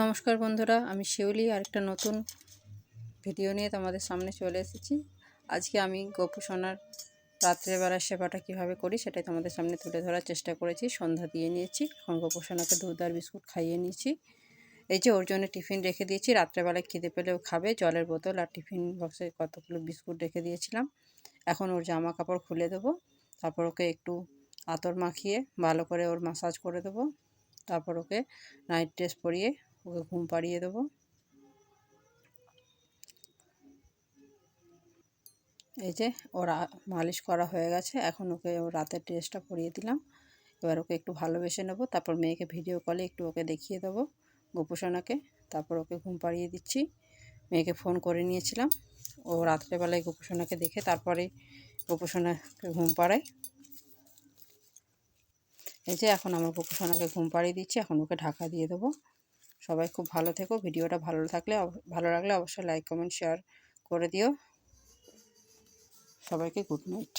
নমস্কার বন্ধুরা, আমি শিউলি, আরেকটা নতুন ভিডিও নিয়ে তোমাদের সামনে চলে এসেছি। আজকে আমি গোপুসোনার রাত্রেবেলার সেবাটা কীভাবে করি সেটাই তোমাদের সামনে তুলে ধরার চেষ্টা করেছি। সন্ধ্যা দিয়ে নিয়েছি, এখন গোপুসোনাকে দুধ আর বিস্কুট খাইয়ে নিয়েছি। এই যে ওর জন্য টিফিন রেখে দিয়েছি রাত্রেবেলায় খিদে পেলেও খাবে, জলের বোতল আর টিফিন বক্সে কতগুলো বিস্কুট রেখে দিয়েছিলাম। এখন ওর জামা কাপড় খুলে দেবো, তারপর ওকে একটু আতর মাখিয়ে ভালো করে ওর মাসাজ করে দেবো, তারপর ওকে নাইট ড্রেস পরিয়ে ওকে ঘুম পাড়িয়ে দেবো। এই যে ওরা মালিশ করা হয়ে গেছে, এখন ওকে রাতের ড্রেসটা পরিয়ে দিলাম। এবার ওকে একটু ভালোবেসে নেব, তারপর মেয়েকে ভিডিও কলে একটু ওকে দেখিয়ে দেবো, গোপুসোনাকে। তারপর ওকে ঘুম পাড়িয়ে দিচ্ছি। মেয়েকে ফোন করে নিয়েছিলাম। ও রাত্রেবেলায় গোপুসোনাকে দেখে তারপরে গোপুসোনাকে ঘুম পাড়ায়। এই যে এখন আমার গোপুসোনাকে ঘুম পাড়িয়ে দিচ্ছি, এখন ওকে ঢাকা দিয়ে দেবো। সবাই খুব ভালো থেকো। ভিডিওটা ভালো থাকলে ভালো লাগলে অবশ্যই লাইক কমেন্ট শেয়ার করে দিও। সবাইকে গুড নাইট